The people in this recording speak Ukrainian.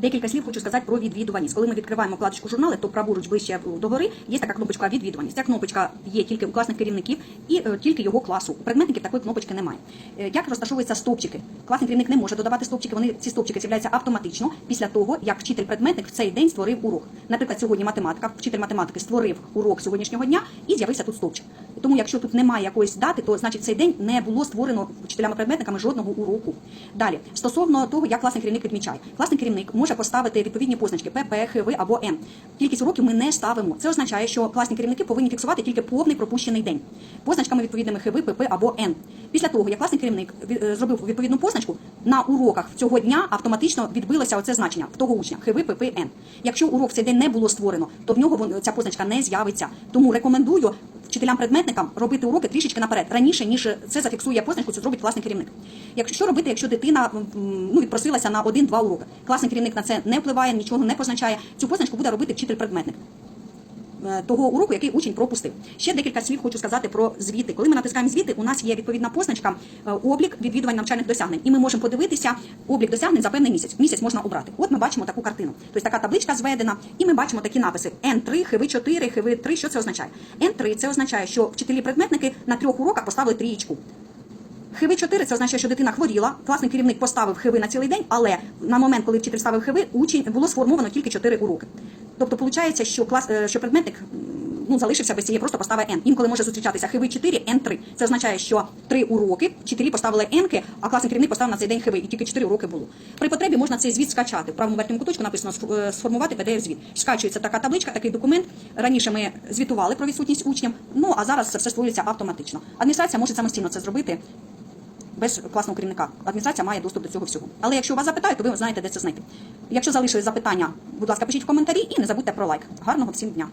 Декілька слів хочу сказати про відвідуваність. Коли ми відкриваємо вкладочку журнали, то праворуч ближче догори є така кнопочка відвідуваність. Ця кнопочка є тільки у класних керівників і е, тільки його класу. У предметників такої кнопочки немає. Е, як розташовуються стовпчики? Класний керівник не може додавати стовпчики. Вони ці стовпчики з'являються автоматично після того, як вчитель-предметник в цей день створив урок. Наприклад, сьогодні математика, вчитель математики створив урок сьогоднішнього дня і з'явився тут стовпчик. Тому, якщо тут немає якоїсь дати, то значить цей день не було створено вчителями-предметниками жодного уроку. Далі, стосовно того, як класний керівник відмічає, класний керівник може поставити відповідні позначки ПП, ХВ або Н. Кількість уроків ми не ставимо. Це означає, що класні керівники повинні фіксувати тільки повний пропущений день позначками відповідними ХВ, ПП або Н. Після того, як класний керівник е, зробив відповідну позначку, на уроках цього дня автоматично відбилося оце значення в того учня ХВ, ПП, Якщо урок в цей день не було створено, то в нього ця позначка не з'явиться. Тому рекомендую вчителям-предметникам робити уроки трішечки наперед, раніше ніж це зафіксує позначку, це зробить класний керівник. Якщо що робити, якщо дитина ну, відпросилася на один-два уроки, класний керівник на це не впливає, нічого не позначає. Цю позначку буде робити вчитель-предметник е, того уроку, який учень пропустив. Ще декілька слів хочу сказати про звіти. Коли ми натискаємо звіти, у нас є відповідна позначка е, облік відвідувань навчальних досягнень, і ми можемо подивитися облік досягнень за певний місяць. Місяць можна обрати. От ми бачимо таку картину. Тобто така табличка зведена, і ми бачимо такі написи N3, ХВ 4, ХВ 3. Що це означає? N3 це означає, що вчителі-предметники на трьох уроках поставили трієчку. Хиви 4 це означає, що дитина хворіла. Класний керівник поставив хиви на цілий день, але на момент, коли вчитель ставив хиви, учень було сформовано тільки 4 уроки. Тобто, виходить, що клас, е, що предметник ну, залишився без цієї, просто поставив N. Інколи може зустрічатися хиви 4, N3. Це означає, що 3 уроки, вчителі поставили N, а класний керівник поставив на цей день хиви, і тільки 4 уроки було. При потребі можна цей звіт скачати. В правому верхньому куточку написано «Сф- е, сформувати PDF-звіт. Скачується така табличка, такий документ. Раніше ми звітували про відсутність учнів, ну а зараз це все створюється автоматично. Адміністрація може самостійно це зробити без класного керівника. Адміністрація має доступ до цього всього. Але якщо вас запитають, то ви знаєте, де це знайти. Якщо залишили запитання, будь ласка, пишіть в коментарі і не забудьте про лайк. Гарного всім дня!